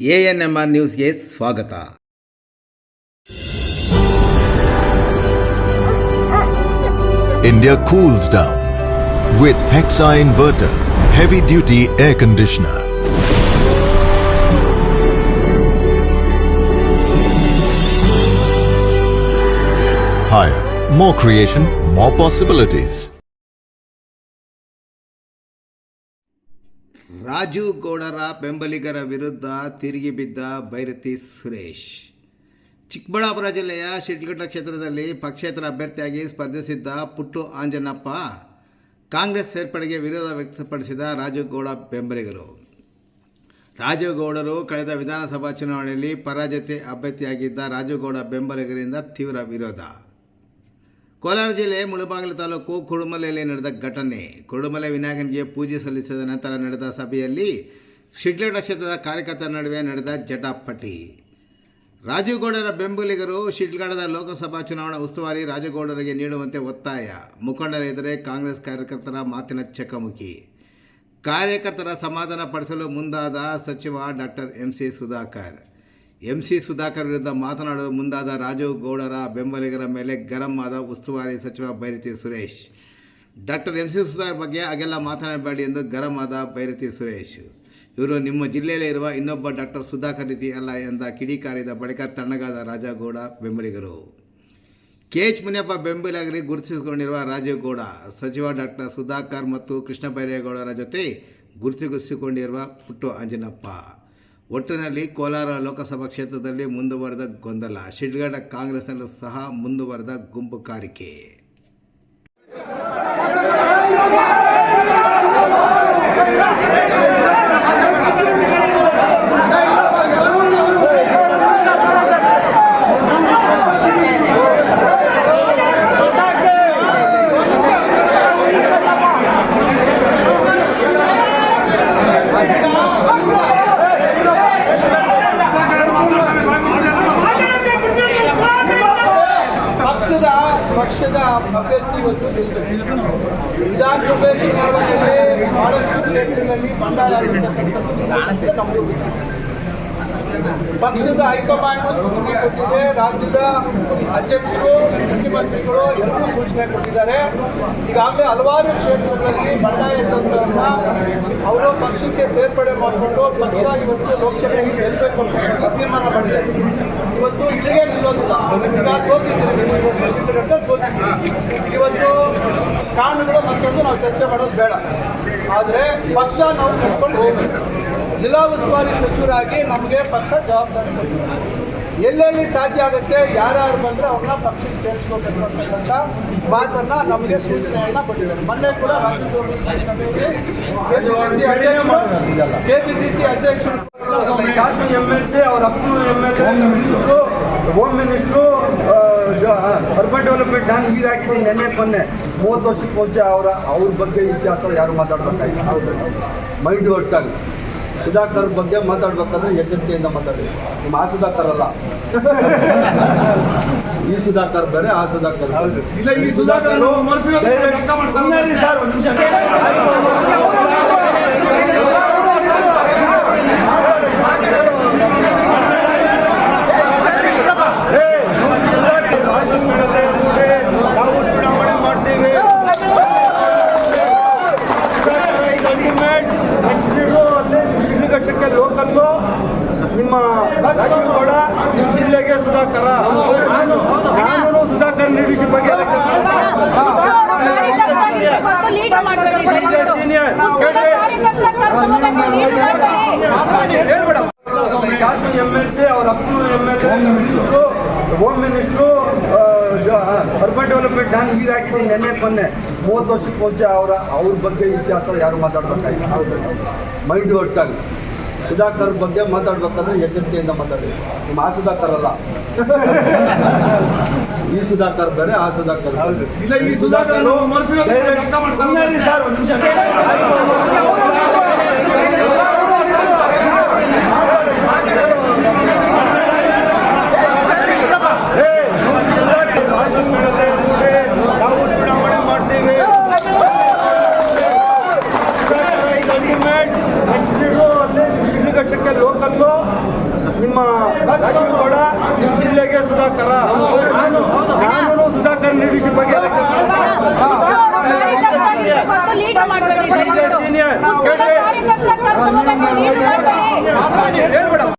A N M R ನ್ಯೂಸ್ಗೆ ಸ್ವಾಗತ India cools down with Hexa Inverter Heavy Duty Air Conditioner. Higher, more creation, more possibilities. Raju ಗೌಡರ ಬೆಂಬಲಿಗರ ವಿರುದ್ಧ ತಿರುಗಿ ಬಿದ್ದ ಭೈರತಿ ಸುರೇಶ್. ಚಿಕ್ಕಬಳ್ಳಾಪುರ ಜಿಲ್ಲೆಯ ಶಿಡ್ಲಘಟ್ಟ ಕ್ಷೇತ್ರದಲ್ಲಿ ಪಕ್ಷೇತರ ಅಭ್ಯರ್ಥಿಯಾಗಿ ಸ್ಪರ್ಧಿಸಿದ್ದ ಪುಟ್ಟು ಆಂಜನಪ್ಪ, ಕಾಂಗ್ರೆಸ್ ಸೇರ್ಪಡೆಗೆ ವಿರೋಧ ವ್ಯಕ್ತಪಡಿಸಿದ ರಾಜುಗೌಡ ಬೆಂಬಲಿಗರು. ರಾಜುಗೌಡರು ಕಳೆದ ವಿಧಾನಸಭಾ ಚುನಾವಣೆಯಲ್ಲಿ ಪರಾಜಿತ ಅಭ್ಯರ್ಥಿಯಾಗಿದ್ದ ರಾಜುಗೌಡ ಬೆಂಬಲಿಗರಿಂದ ತೀವ್ರ ವಿರೋಧ. ಕೋಲಾರ ಜಿಲ್ಲೆ ಮುಳುಬಾಗಿಲು ತಾಲೂಕು ಕುಡುಮಲೆಯಲ್ಲಿ ನಡೆದ ಘಟನೆ. ಕುಡುಮಲೆ ವಿನಾಯಕನಿಗೆ ಪೂಜೆ ಸಲ್ಲಿಸಿದ ನಂತರ ನಡೆದ ಸಭೆಯಲ್ಲಿ ಶಿಡ್ಲಘಟ್ಟ ಕ್ಷೇತ್ರದ ಕಾರ್ಯಕರ್ತರ ನಡುವೆ ನಡೆದ ಜಟಾಪಟಿ. ರಾಜುಗೌಡರ ಬೆಂಬಲಿಗರು ಶಿಡ್ಲಗಡದ ಲೋಕಸಭಾ ಚುನಾವಣಾ ಉಸ್ತುವಾರಿ ರಾಜೇಗೌಡರಿಗೆ ನೀಡುವಂತೆ ಒತ್ತಾಯ. ಮುಖಂಡರ ಎದುರೇ ಕಾಂಗ್ರೆಸ್ ಕಾರ್ಯಕರ್ತರ ಮಾತಿನ ಚಕಮುಖಿ ಕಾರ್ಯಕರ್ತರ ಸಮಾಧಾನ ಪಡಿಸಲು ಮುಂದಾದ ಸಚಿವ doctor M C Sudhakar. M C Sudhakar ವಿರುದ್ಧ ಮಾತನಾಡಲು ಮುಂದಾದ ರಾಜೀವ್ ಗೌಡರ ಬೆಂಬಲಿಗರ ಮೇಲೆ ಗರಂ ಆದ ಉಸ್ತುವಾರಿ ಸಚಿವ Byrathi Suresh. Doctor M C Sudhakar ಬಗ್ಗೆ ಹಾಗೆಲ್ಲ ಮಾತನಾಡಬೇಡಿ ಎಂದು ಗರಂ ಆದ ಬೈರತಿ ಸುರೇಶ್. ಇವರು ನಿಮ್ಮ ಜಿಲ್ಲೆಯಲ್ಲೇ ಇರುವ ಇನ್ನೊಬ್ಬ ಡಾಕ್ಟರ್ ಸುಧಾಕರ್ ರೀತಿ ಅಲ್ಲ ಎಂದ ಕಿಡಿಕಾರಿದ ಬಳಿಕ ತಣ್ಣಗಾದ ರಾಜಗೌಡ ಬೆಂಬಲಿಗರು. ಕೆ ಎಚ್ ಮುನಿಯಪ್ಪ ಬೆಂಬಲಿಗರಿಗೆ ಗುರುತಿಸಿಕೊಂಡಿರುವ ರಾಜೀವ್ಗೌಡ ಸಚಿವ ಡಾಕ್ಟರ್ ಸುಧಾಕರ್ ಮತ್ತು ಕೃಷ್ಣ ಬೈರೇಗೌಡರ ಜೊತೆ ಗುರುತಿಸಿಕೊಂಡಿರುವ ಪುಟ್ಟು ಅಂಜನಪ್ಪ. ಒಟ್ಟಿನಲ್ಲಿ ಕೋಲಾರ ಲೋಕಸಭಾ ಕ್ಷೇತ್ರದಲ್ಲಿ ಮುಂದುವರೆದ ಗೊಂದಲ. ಶಿಡ್ಗಡ ಕಾಂಗ್ರೆಸ್ನಲ್ಲೂ ಸಹ ಮುಂದುವರೆದ ಗುಂಪು ಅಭ್ಯರ್ಥಿ ಇವತ್ತು ಗೆಲ್ಬೇಕು. ವಿಧಾನಸಭೆ ಚುನಾವಣೆಯಲ್ಲಿ ಬಹಳಷ್ಟು ಕ್ಷೇತ್ರಗಳಲ್ಲಿ ಬಂಡಾಯ ಆಗಿರ್ತಕ್ಕಂಥದ್ದು ನಮಗೂ ಗೊತ್ತು. ಪಕ್ಷದ ಹೈಕಮಾಂಡ್ ಸೂಚನೆ ರಾಜ್ಯದ ಅಧ್ಯಕ್ಷರು, ಮುಖ್ಯಮಂತ್ರಿಗಳು ಎಲ್ಲರೂ ಸೂಚನೆ ಕೊಟ್ಟಿದ್ದಾರೆ. ಈಗಾಗಲೇ ಹಲವಾರು ಕ್ಷೇತ್ರಗಳಲ್ಲಿ ಬಂಡಾಯ ತಂತ್ರವನ್ನ ಅವರು ಪಕ್ಷಕ್ಕೆ ಸೇರ್ಪಡೆ ಮಾಡಿಕೊಂಡು ಪಕ್ಷ ಇವತ್ತು ಲೋಕಸಭೆಗೆ ಗೆಲ್ಲಬೇಕು ಅಂತ ತೀರ್ಮಾನ ಮಾಡಿದೆ ಇವತ್ತು ಇಲ್ಲಿಗೆ ನಿಲ್ಲೋದಿಲ್ಲ. ಸೋತಿದ್ದೀವಿ. ಸೋತಿದ್ದೀವಿ. ಇವತ್ತು ಕಾರಣಗಳು ಮತ್ತೊಂದು ನಾವು ಚರ್ಚೆ ಮಾಡೋದು ಬೇಡ. ಆದರೆ ಪಕ್ಷ ನಾವು ಕಟ್ಕೊಂಡು ಹೋಗ್ಬೇಕು. ಜಿಲ್ಲಾ ಉಸ್ತುವಾರಿ ಸಚಿವರಾಗಿ ನಮಗೆ ಪಕ್ಷ ಜವಾಬ್ದಾರಿ ಕೊಟ್ಟಿದೆ ಎಲ್ಲೆಲ್ಲಿ ಸಾಧ್ಯ ಆಗುತ್ತೆ ಯಾರ್ಯಾರು ಬಂದರೆ ಅವ್ರನ್ನ ಪಕ್ಷಕ್ಕೆ ಸೇರಿಸ್ಕೋಬೇಕು ಅಂತಕ್ಕಂಥ ಮಾತನ್ನ ನಮಗೆ ಸೂಚನೆಯನ್ನ ಕೊಟ್ಟಿದ್ದಾರೆ. ಮೊನ್ನೆ ಕೂಡ ಕೆಪಿಸಿಸಿ ಸಿ ಕೆಪಿಸಿಸಿ ಅಧ್ಯಕ್ಷರು ಎಂ ಎಲ್ ಸಿ ಅವ್ರ ಅಪ್ಪನು M L A minister home minister urban development ನಾನು ಈಗ ಹಾಕಿದ್ದೀನಿ ನೆನ್ನೆ ಮೊನ್ನೆ. ಮೂವತ್ತು ವರ್ಷಕ್ಕೆ ಮುಂಚೆ ಅವರ ಅವ್ರ ಬಗ್ಗೆ ಇತಿಹಾಸ ಯಾರು ಮಾತಾಡ್ಬೇಕಾಗಿ ಮೈಂಡ್ ಒಟ್ಟಾಗಿ ಸುಧಾಕರ್ ಬಗ್ಗೆ ಮಾತಾಡ್ಬೇಕಾದ್ರೆ ಎಚ್ಚರಿಕೆಯಿಂದ ಮಾತಾಡಿ. ನಿಮ್ಮ ಆ ಸುಧಾಕರ್ ಅಲ್ಲ. ಈ ಸುಧಾಕರ್ ಬೇರೆ ಆ ಸುಧಾಕರ್. ಇಲ್ಲ, ಈ ಸುಧಾಕರ್ ನಾವು ಮರ್ತಿರೋದು ಬೇರೆ- ಲೆಕ್ಕ ಮಾಡ್ಕೊಂಡು ಸುಮ್ನೆ ಇರಿ ಸರ್, ಒಂದ್ ನಿಮಿಷ. ಏ, ಸುಧಾಕರ್ ರಾಜು ಜೊತೆ ಕೂಡಿ ನಾವು ಚುನಾವಣೆ ಮಾಡ್ತೀವಿ ಶಿಡ್ಲಘಟ್ಟಕ್ಕೆ ಲೋಕಲ್ಲು, ನಿಮ್ಮ ರಾಜೀವ್ ಗೌಡ ನಿಮ್ಮ ಜಿಲ್ಲೆಗೆ ಸುಧಾಕರ. ನಾನು ಸುಧಾಕರ್ ಲೀಡರ್ಶಿಪ್ ಬಗ್ಗೆ ಕಾಟು ಎಂ ಎಲ್ ಸಿ ಅವ್ರ ಅಪ್ಪನು M L A minister home minister urban development ನಾನು ಈಗ ಹಾಕಿದ್ದೀನಿ ನೆನ್ನೆ ಮೊನ್ನೆ ಮೂವತ್ತು ವರ್ಷಕ್ಕೆ ಮುಂಚೆ ಅವರ ಅವ್ರ ಬಗ್ಗೆ ಇತಿಹಾಸ ಯಾರು ಮಾತಾಡ್ಬೇಕಾಗಿಲ್ಲ ಮೈಂಡ್ ಒಟ್ಟಾಗಿ ಸುಧಾಕರ್ ಬಗ್ಗೆ ಮಾತಾಡ್ಬೇಕಂದ್ರೆ ಎಚ್ಚರಿಕೆಯಿಂದ ಮಾತಾಡಬೇಕು ನಿಮ್ಮ ಆ ಸುಧಾಕರ್ ಅಲ್ಲ ಈ ಸುಧಾಕರ್ ಬೇರೆ ಆ ಸುಧಾಕರ್. ಇಲ್ಲ, ಈ ಸುಧಾಕರ್ ನಾವು ಮರ್ತಿರೋದು ಬೇರೆ- ಕ್ಷೇತ್ರಕ್ಕೆ ಲೋಕಲ್ಲು ನಿಮ್ಮ ರಾಜೀವ್ಗೌಡ ನಿಮ್ಮ ಜಿಲ್ಲೆಗೆ ಸುಧಾಕರ. ನಾನು ಸುಧಾಕರ್ ಲೀಡರ್ಶಿಪ್ ಬಗ್ಗೆ ಎಲೆಕ್ಷನ್